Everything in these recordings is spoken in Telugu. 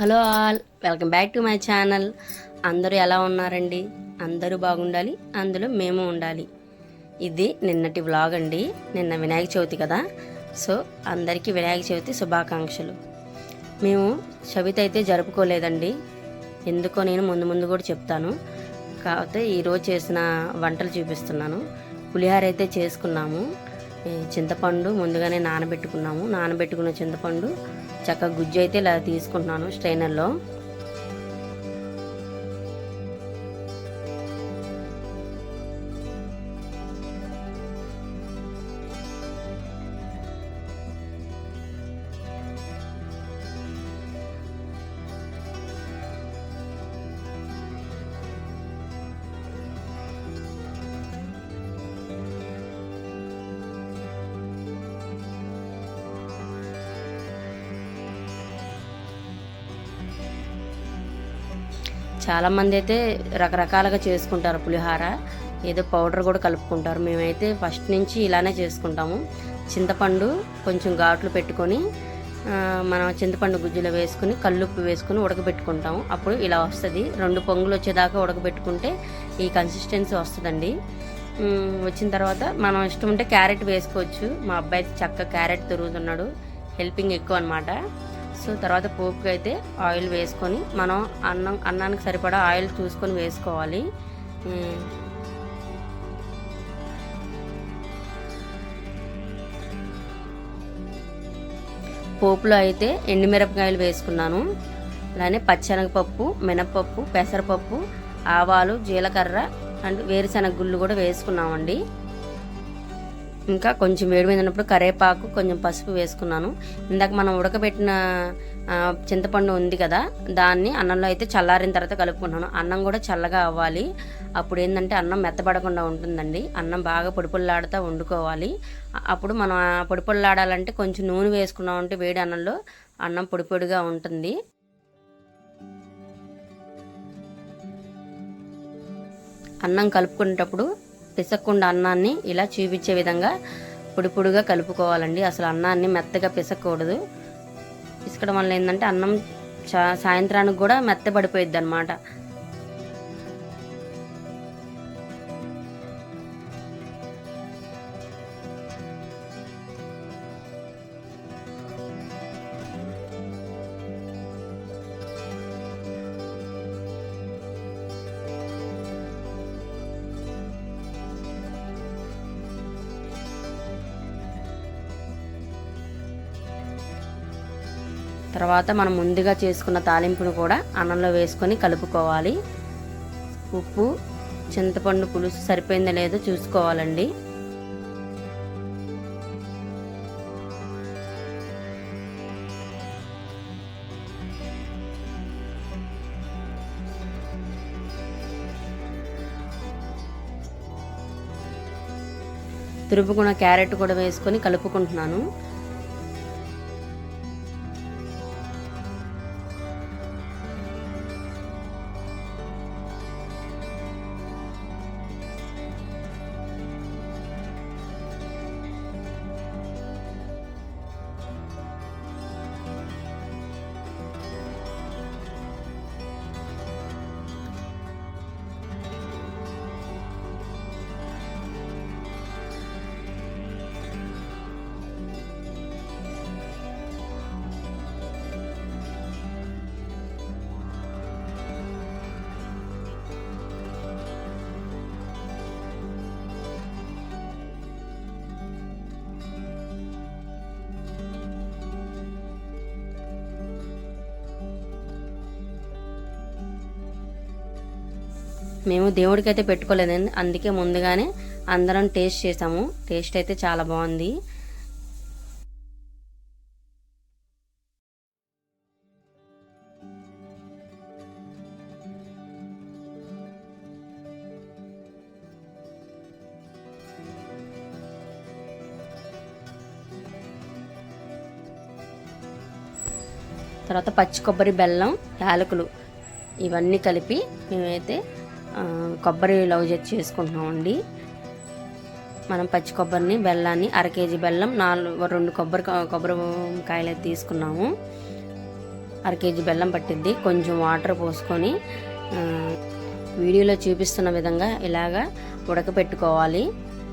Hello all welcome back to my channel. అందరూ ఎలా ఉన్నారండి? అందరూ బాగుండాలి అందులో మేము ఉండాలి. ఇది నిన్నటి వ్లాగ్ అండి. నిన్న వినాయక చవితి కదా. సో అందరికీ వినాయక చవితి శుభాకాంక్షలు. మేము చవితి అయితే జరుపుకోలేదండి. ఎందుకో నేను ముందు ముందు కూడా చెప్తాను. కాకపోతే ఈరోజు చేసిన వంటలు చూపిస్తున్నాను. పులిహార అయితే చేసుకున్నాము. చింతపండు ముందుగానే నానబెట్టుకున్నాము. నానబెట్టుకున్న చింతపండు చక్కగా గుజ్జు అయితే ఇలా తీసుకుంటున్నాను స్ట్రైనర్లో. చాలామంది అయితే రకరకాలుగా చేసుకుంటారు పులిహార. ఏదో పౌడర్ కూడా కలుపుకుంటారు. మేమైతే ఫస్ట్ నుంచి ఇలానే చేసుకుంటాము. చింతపండు కొంచెం ఘాట్లు పెట్టుకొని మనం చింతపండు గుజ్జులో వేసుకుని కల్లుప్పు వేసుకుని ఉడకబెట్టుకుంటాము. అప్పుడు ఇలా వస్తుంది. రెండు పొంగులు వచ్చేదాకా ఉడకబెట్టుకుంటే ఈ కన్సిస్టెన్సీ వస్తుందండి. వచ్చిన తర్వాత మనం ఇష్టం ఉంటే క్యారెట్ వేసుకోవచ్చు. మా అబ్బాయి చక్క చక్కగా క్యారెట్ తిరుగుతున్నాడు. హెల్పింగ్ ఎక్కువ అనమాట సో తర్వాత పోపుకి అయితే ఆయిల్ వేసుకొని మనం అన్నం అన్నానికి సరిపడా ఆయిల్ చూసుకొని వేసుకోవాలి. పోపులో అయితే ఎండుమిరపకాయలు వేసుకున్నాను. అలానే పచ్చెనగపప్పు మినపప్పు పెసరపప్పు ఆవాలు జీలకర్ర అండ్ వేరుశనగ గుళ్ళు కూడా వేసుకున్నామండి. ఇంకా కొంచెం వేడి మీద ఉన్నప్పుడు కరేపాకు కొంచెం పసుపు వేసుకున్నాను. ఇందాక మనం ఉడకబెట్టిన చింతపండు ఉంది కదా దాన్ని అన్నంలో అయితే చల్లారిన తర్వాత కలుపుకున్నాను అన్నం కూడా చల్లగా అవ్వాలి. అప్పుడు ఏంటంటే అన్నం మెత్తబడకుండా ఉంటుందండి. అన్నం బాగా పొడిపొల్లాడుతూ వండుకోవాలి. అప్పుడు మనం పొడిపొల్లాడాలంటే కొంచెం నూనె వేసుకున్నామంటే వేడి అన్నంలో అన్నం పొడిపొడిగా ఉంటుంది. అన్నం కలుపుకునేటప్పుడు పిసక్కుండా అన్నాన్ని ఇలా చూపించే విధంగా పొడిపొడిగా కలుపుకోవాలండి. అసలు అన్నాన్ని మెత్తగా పిసకూడదు. పిసకడం వల్ల ఏంటంటే అన్నం సాయంత్రానికి కూడా మెత్తబడిపోయిద్ది అనమాట తర్వాత మనం ముందుగా చేసుకున్న తాలింపును కూడా అన్నంలో వేసుకొని కలుపుకోవాలి. ఉప్పు చింతపండు పులుసు సరిపోయిందో లేదో చూసుకోవాలండి. తురుపుకున్న క్యారెట్ కూడా వేసుకొని కలుపుకుంటున్నాను. మేము దేవుడికి అయితే పెట్టుకోలేదండి. అందుకే ముందుగానే అందరం టేస్ట్ చేసాము. టేస్ట్ అయితే చాలా బాగుంది. తర్వాత పచ్చి కొబ్బరి బెల్లం యాలకులు ఇవన్నీ కలిపి మేమైతే కొబ్బరి లవ్ చేసి చేసుకుంటున్నామండి. మనం పచ్చి కొబ్బరిని బెల్లాన్ని అర కేజీ బెల్లం నాలుగు రెండు కొబ్బరి కొబ్బరి కాయలు అయితే తీసుకున్నాము. అర కేజీ బెల్లం పట్టిద్ది. కొంచెం వాటర్ పోసుకొని వీడియోలో చూపిస్తున్న విధంగా ఇలాగా ఉడకపెట్టుకోవాలి.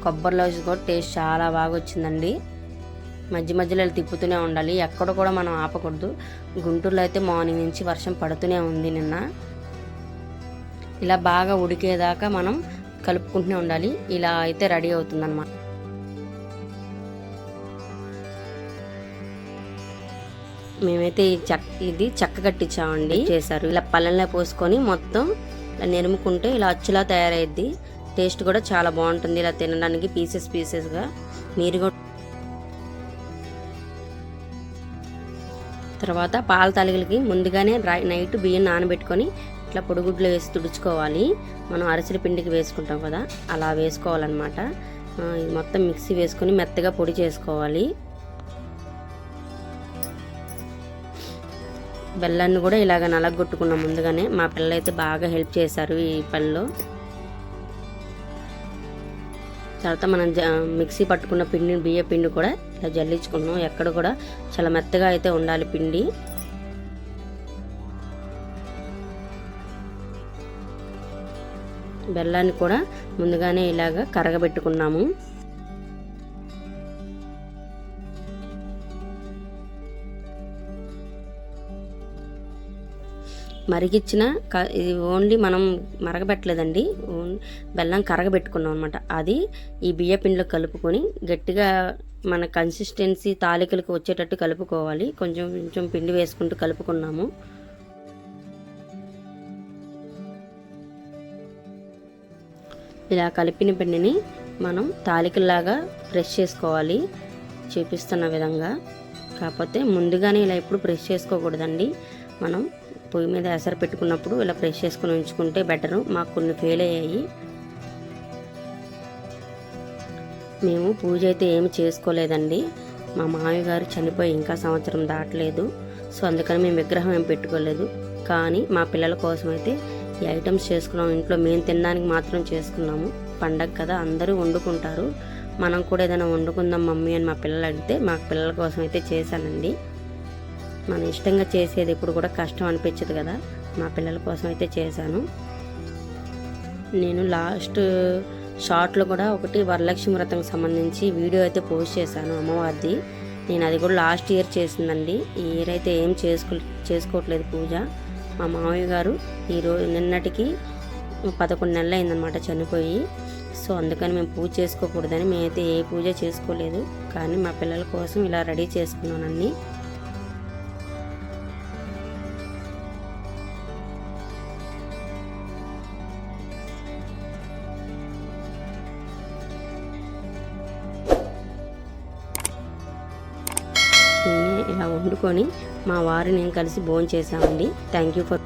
కొబ్బరి లౌజ్ కూడా టేస్ట్ చాలా బాగా వచ్చిందండి. మధ్య మధ్యలో ఇలా తిప్పుతూనే ఉండాలి. ఎక్కడ కూడా మనం ఆపకూడదు. గుంటూరులో అయితే మార్నింగ్ నుంచి వర్షం పడుతూనే ఉంది నిన్న. ఇలా బాగా ఉడికేదాకా మనం కలుపుకుంటూనే ఉండాలి. ఇలా అయితే రెడీ అవుతుందన్నమాట. మేమైతే ఈ చెక్క ఇది చెక్క కట్టించామండి. చేశారు. ఇలా పళ్ళెంలో పోసుకొని మొత్తం ఇలా నెరుముకుంటే ఇలా అచ్చులా తయారైద్ది. టేస్ట్ కూడా చాలా బాగుంటుంది. ఇలా తినడానికి పీసెస్ పీసెస్గా మీరు కూడా తర్వాత పాల తలిగలకి ముందుగానే రై- నైట్ బియ్యం నానబెట్టుకొని ఇట్లా పొడిగుడ్లు వేసి తుడుచుకోవాలి. మనం అరిసెల పిండికి వేసుకుంటాం కదా అలా వేసుకోవాలన్నమాట. ఇది మొత్తం మిక్సీ వేసుకొని మెత్తగా పొడి చేసుకోవాలి. బెల్లాన్ని కూడా ఇలాగ నలగొట్టుకున్నాం ముందుగానే. మా పిల్లలు అయితే బాగా హెల్ప్ చేశారు ఈ పనిలో. తర్వాత మనం మిక్సీ పట్టుకున్న పిండి బియ్య పిండి కూడా ఇలా జల్లించుకున్నాం. ఎక్కడ కూడా చాలా మెత్తగా అయితే ఉండాలి పిండి. బెల్లాన్ని కూడా ముందుగానే ఇలాగ కరగబెట్టుకున్నాము. మరిగిచ్చిన క- ఇది ఓన్లీ మనం మరగబెట్టలేదండి. ఓన్- బెల్లం కరగబెట్టుకున్నాం అనమాట అది ఈ బియ్య పిండిలో కలుపుకొని గట్టిగా మన కన్సిస్టెన్సీ తాలికలకు వచ్చేటట్టు కలుపుకోవాలి. కొంచెం కొంచెం పిండి వేసుకుంటూ కలుపుకున్నాము. ఇలా కలిపిన పిండిని మనం తాలికల్లాగా ప్రెస్ చేసుకోవాలి. చూపిస్తున్న విధంగా. కాకపోతే ముందుగానే ఇలా ఎప్పుడు ప్రెస్ చేసుకోకూడదండి. మనం పొయ్యి మీద ఎసరు పెట్టుకున్నప్పుడు ఇలా ప్రెస్ చేసుకుని ఉంచుకుంటే బెటరు మాకు కొన్ని ఫెయిల్ అయ్యాయి. మేము పూజ అయితే ఏమి చేసుకోలేదండి. మా మామయ్య గారు చనిపోయి ఇంకా సంవత్సరం దాటలేదు. సో అందుకని మేము విగ్రహం ఏం పెట్టుకోలేదు. కానీ మా పిల్లల కోసం అయితే ఈ ఐటమ్స్ చేసుకున్నాం. ఇంట్లో మేము తినడానికి మాత్రం చేసుకున్నాము. పండగ కదా అందరూ వండుకుంటారు. మనం కూడా ఏదైనా వండుకుందాం మమ్మీ అని మా పిల్లలు అడిగితే మా పిల్లల కోసం అయితే చేశానండి. మన ఇష్టంగా చేసేది ఇప్పుడు కూడా కష్టం అనిపించదు కదా మా పిల్లల కోసం అయితే చేశాను. నేను లాస్ట్ షార్ట్లో కూడా ఒకటి వరలక్ష్మి వ్రతంకి సంబంధించి వీడియో అయితే పోస్ట్ చేశాను అమ్మవారిది. నేను అది కూడా లాస్ట్ ఇయర్ చేసిందండి. ఈ ఇయర్ అయితే ఏం చేసుకో చేసుకోవట్లేదు పూజ. మా మామయ్య గారు ఈరోజు నిన్నటికి పదకొండు నెలలు అయిందనమాట చనిపోయి. సో అందుకని మేము పూజ చేసుకోకూడదని మేమైతే ఏ పూజ చేసుకోలేదు. కానీ మా పిల్లల కోసం ఇలా రెడీ చేసుకున్నాను అన్నీ ఇలా వండుకొని మా వారు నేను కలిసి భోజనం చేసామండి థ్యాంక్ యూ ఫర్